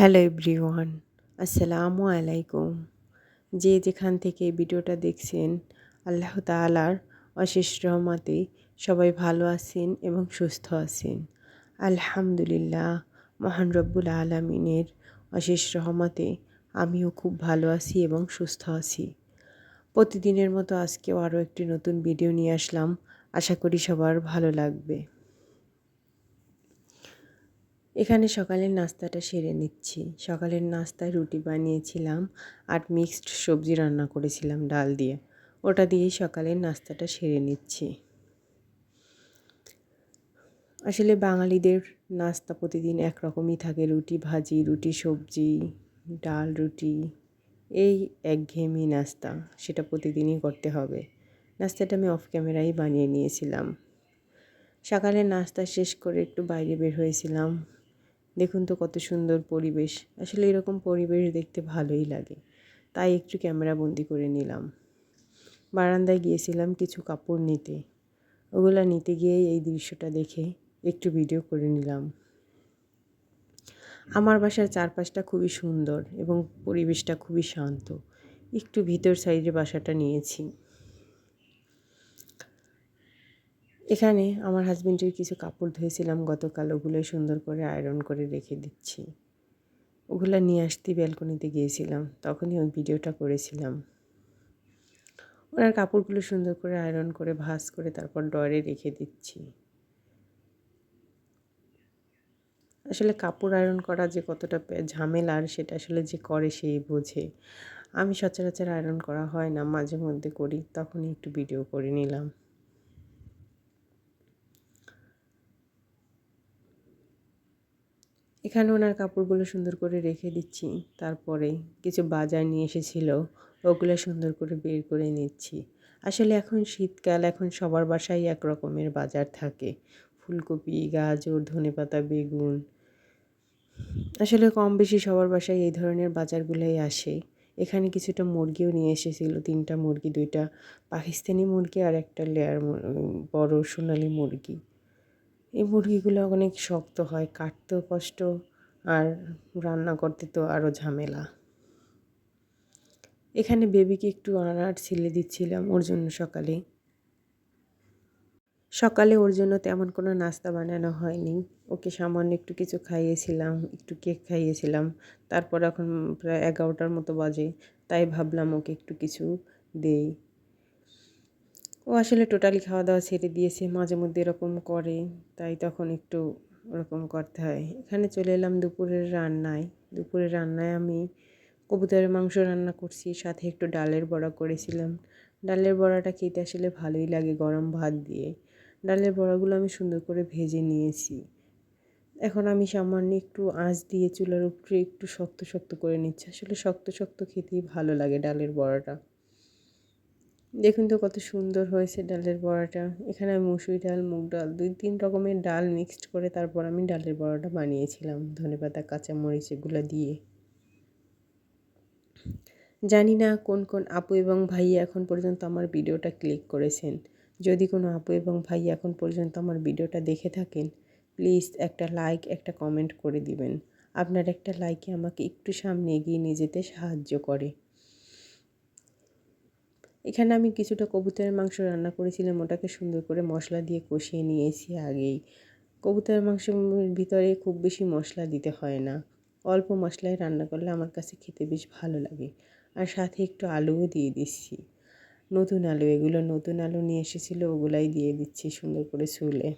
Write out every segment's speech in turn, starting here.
Hello everyone, আসসালামু আলাইকুম। যে যেখান থেকে ভিডিওটা দেখছেন, আল্লাহ তালার অশেষ রহমতে সবাই ভালো আছেন এবং সুস্থ আছেন। আলহামদুলিল্লাহ, মহান রব্বুল আলমিনের অশেষ রহমতে আমিও খুব ভালো আছি এবং সুস্থ আছি। প্রতিদিনের মতো আজকেও আরও একটি নতুন ভিডিও নিয়ে আসলাম। আশা করি সবার ভালো লাগবে। এখানে সকালের নাস্তাটা সেরে নিচ্ছি। সকালের নাস্তায় রুটি বানিয়েছিলাম আর মিক্সড সবজি রান্না করেছিলাম ডাল দিয়ে। ওটা দিয়েই সকালের নাস্তাটা সেরে নিচ্ছি। আসলে বাঙালিদের নাস্তা প্রতিদিন একরকমই থাকে। রুটি ভাজি, রুটি সবজি, ডাল, রুটি, এই একঘেয়েমি নাস্তা সেটা প্রতিদিনই করতে হবে। নাস্তাটা আমি অফ ক্যামেরাই বানিয়ে নিয়েছিলাম। সকালে নাস্তা শেষ করে একটু বাইরে বের হয়েছিলাম। দেখুন তো কত সুন্দর পরিবেশ। আসলে এরকম পরিবেশ দেখতে ভালোই লাগে। তাই একটু ক্যামেরা বন্দি করে নিলাম। বারান্দায় গিয়েছিলাম কিছু কাপড় নিতে। ওগুলা নিতে গিয়েই এই দৃশ্যটা দেখে একটু ভিডিও করে নিলাম। আমার বাসার চারপাশটা খুবই সুন্দর এবং পরিবেশটা খুবই শান্ত। একটু ভিতর সাইডে বাসাটা নিয়েছি। এখানে আমার হাজব্যান্ডের কিছু কাপড় ধুয়েছিলাম গতকাল ওগুলো সুন্দর করে আয়রন করে রেখে দিচ্ছি। ওগুলো নিয়ে আসতে ব্যালকনিতে গিয়েছিলাম, তখনই ওই ভিডিওটা করেছিলাম। ওনার কাপড়গুলো সুন্দর করে আয়রন করে ভাস করে তারপর ডরে রেখে দিচ্ছি। আসলে কাপড় আয়রন করা যে কতটা ঝামেলার সেটা আসলে যে করে সেই বোঝে। আমি সচরাচর আয়রন করা হয় না, মাঝে মধ্যে করি, তখনই একটু ভিডিও করে নিলাম। এখানে ওনার কাপড়গুলো সুন্দর করে রেখে দিচ্ছি। তারপরে কিছু বাজার নিয়ে এসেছিল, ওগুলো সুন্দর করে বের করে নিচ্ছি। আসলে এখন শীতকাল, এখন সবার বাসায় এক রকমের বাজার থাকে। ফুলকপি, গাজর, ধনেপাতা, বেগুন। আসলে কম বেশি সবার বাসায় এই ধরনের বাজারগুলোই আসে। এখানে কিছুটা মুরগিও নিয়ে এসেছিল, তিনটা মুরগি, দুইটা পাকিস্তানি মুরগি আর একটা লেয়ার বড় সোনালি মুরগি। এই মুরগিগুলো অনেক শক্ত হয়, কাটতেও কষ্ট আর রান্না করতে তো আরও ঝামেলা। এখানে বেবিকে একটু আনার ছিলে দিচ্ছিলাম ওর জন্য সকালে। সকালে ওর জন্য তেমন কোনো নাস্তা বানানো হয়নি। ওকে সামান্য একটু কিছু খাইয়েছিলাম, একটু কেক খাইয়েছিলাম। তারপর এখন প্রায় এগারোটার মতো বাজে, তাই ভাবলাম ওকে একটু কিছু দেই। ও আসলে টোটালি খাওয়া দাওয়া ছেড়ে দিয়েছে মাঝে মধ্যে এরকম করে। তাই তখন একটু ওরকম করতে হয়। এখানে চলে এলাম দুপুরের রান্নায়। দুপুরের রান্নায় আমি কবুতরের মাংস রান্না করছি, সাথে একটু ডালের বড়া করেছিলাম। ডালের বড়াটা খেতে আসলে ভালোই লাগে গরম ভাত দিয়ে। ডালের বড়াগুলো আমি সুন্দর করে ভেজে নিয়েছি। এখন আমি সামান্য একটু আঁচ দিয়ে চুলার উপরে একটু শক্ত শক্ত করে নিচ্ছি। আসলে শক্ত শক্ত খেতেই ভালো লাগে ডালের বড়াটা। দেখুন তো কত সুন্দর হয়েছে ডালের বড়াটা। এখানে আমি মুসুরি ডাল, মুগ ডাল, দুই তিন রকমের ডাল মিক্সড করে তারপর আমি ডালের বড়াটা বানিয়েছিলাম, ধনেপাতা, কাঁচামরিচ এগুলো দিয়ে। জানি না কোন কোন আপু এবং ভাই এখন পর্যন্ত আমার ভিডিওটা ক্লিক করেছেন। যদি কোনো আপু এবং ভাই এখন পর্যন্ত আমার ভিডিওটা দেখে থাকেন প্লিজ একটা লাইক একটা কমেন্ট করে দিবেন। আপনার একটা লাইকে আমাকে একটু সামনে এগিয়ে নিয়ে যেতে সাহায্য করে। এখানে আমি কিছুটা কবুতরের মাংস রান্না করেছিলাম, ওটাকে সুন্দর করে মশলা দিয়ে কষিয়ে নিয়েছি আগেই। কবুতরের মাংসের ভিতরে খুব বেশি মশলা দিতে হয় না। অল্প মশলায় রান্না করলে আমার কাছে খেতে বেশ ভালো লাগে। আর সাথে একটু আলুও দিয়ে দিচ্ছি। নতুন আলু, এগুলো নতুন আলু নিয়ে এসেছিল, ওগুলাই দিয়ে দিচ্ছি সুন্দর করে চুলে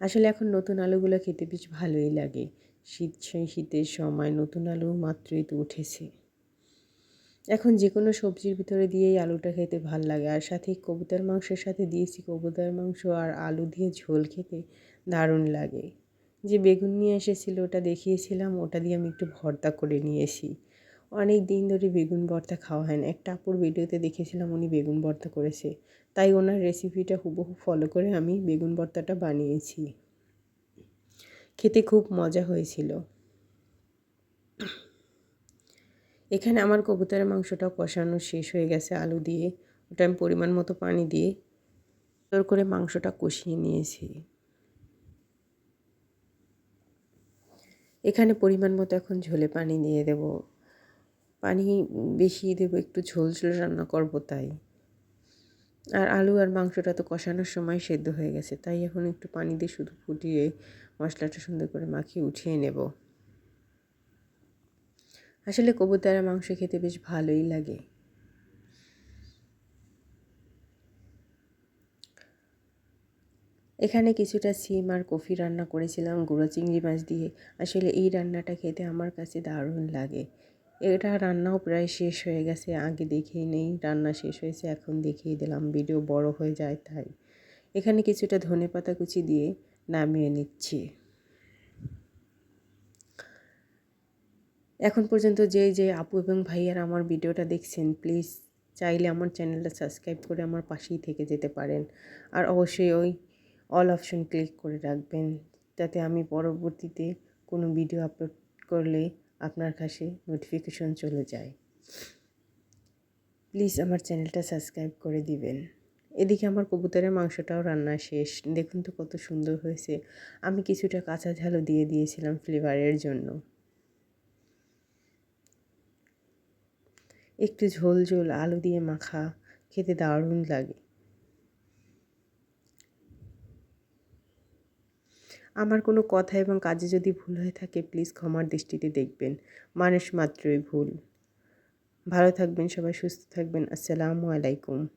আসলে এখন নতুন আলুগুলো খেতে বেশ ভালোই লাগে। শীত শীতের সময় নতুন আলু মাত্রই তো উঠেছে। এখন যে কোনো সবজির ভিতরে দিয়েই আলুটা খেতে ভালো লাগে। আর সাথে কবুতর মাংসের সাথে দিয়েছি কবুতর মাংস আর আলু দিয়ে ঝোল খেতে দারুণ লাগে। যে বেগুন নিয়ে এসেছিল ওটা দেখিয়েছিলাম, ওটা দিয়ে আমি একটু ভর্তা করে নিয়েছি। অনেক দিন ধরে বেগুন ভর্তা খাওয়া হয় না। একটা আপুর ভিডিওতে দেখেছিলাম উনি বেগুন ভর্তা করেছে। তাই ওনার রেসিপিটা হুবহু ফলো করে আমি বেগুন ভর্তাটা বানিয়েছি। খেতে খুব মজা হয়েছিল। এখানে আমার কবুতরের মাংসটা কষানো শেষ হয়ে গেছে আলু দিয়ে। ওটা আমি পরিমাণ মতো পানি দিয়ে তোর করে মাংসটা কষিয়ে নিয়েছি। এখানে পরিমাণ মতো এখন ঝোলে পানি দিয়ে দেব। পানি বেশি দেব, একটু ঝোল ঝোল রান্না করব তাই। আর আলু আর মাংসটা তো কষানোর সময় সেদ্ধ হয়ে গেছে, তাই এখন একটু পানি দিয়ে শুধু ফুটিয়ে মশলাটা সুন্দর করে মাখিয়ে উঠিয়ে নেব। আসলে কবুতরের মাংস খেতে বেশ ভালোই লাগে। এখানে কিছুটা সিম আর কফি রান্না করেছিলাম, গুঁড়ো চিংড়ি মাছ দিয়ে। আসলে এই রান্নাটা খেতে আমার কাছে দারুণ লাগে। এটা রান্নাও প্রায় শেষ হয়ে গেছে, আগে দেখেই নেই, রান্না শেষ হয়েছে, এখন দেখিয়ে দিলাম, ভিডিও বড় হয়ে যায় তাই। এখানে কিছুটা ধনে পাতা কুচি দিয়ে নামিয়ে নিচ্ছি। এখন পর্যন্ত যে যে আপু এবং ভাইয়ারা আমার ভিডিওটা দেখছেন প্লিজ চাইলে আমার চ্যানেলটা সাবস্ক্রাইব করে আমার পাশেই থেকে যেতে পারেন। আর অবশ্যই ওই অল অপশন ক্লিক করে রাখবেন, যাতে আমি পরবর্তীতে কোনো ভিডিও আপলোড করলে আপনার কাছে নোটিফিকেশন চলে যায়। প্লিজ আমার চ্যানেলটা সাবস্ক্রাইব করে দিবেন। এদিকে আমার কবুতরের মাংসটাও রান্না শেষ। দেখুন তো কত সুন্দর হয়েছে। আমি কিছুটা কাঁচা ঝালও দিয়ে দিয়েছিলাম ফ্লেভারের জন্য। একটু ঝোল ঝোল আলু দিয়ে মাখা, খেতে দারুণ লাগে। আমার কোনো কথা এবং কাজে যদি ভুল হয়ে থাকে প্লিজ ক্ষমার দৃষ্টিতে দেখবেন। মানুষ মাত্রই ভুল। ভালো থাকবেন সবাই, সুস্থ থাকবেন। আসসালামু আলাইকুম।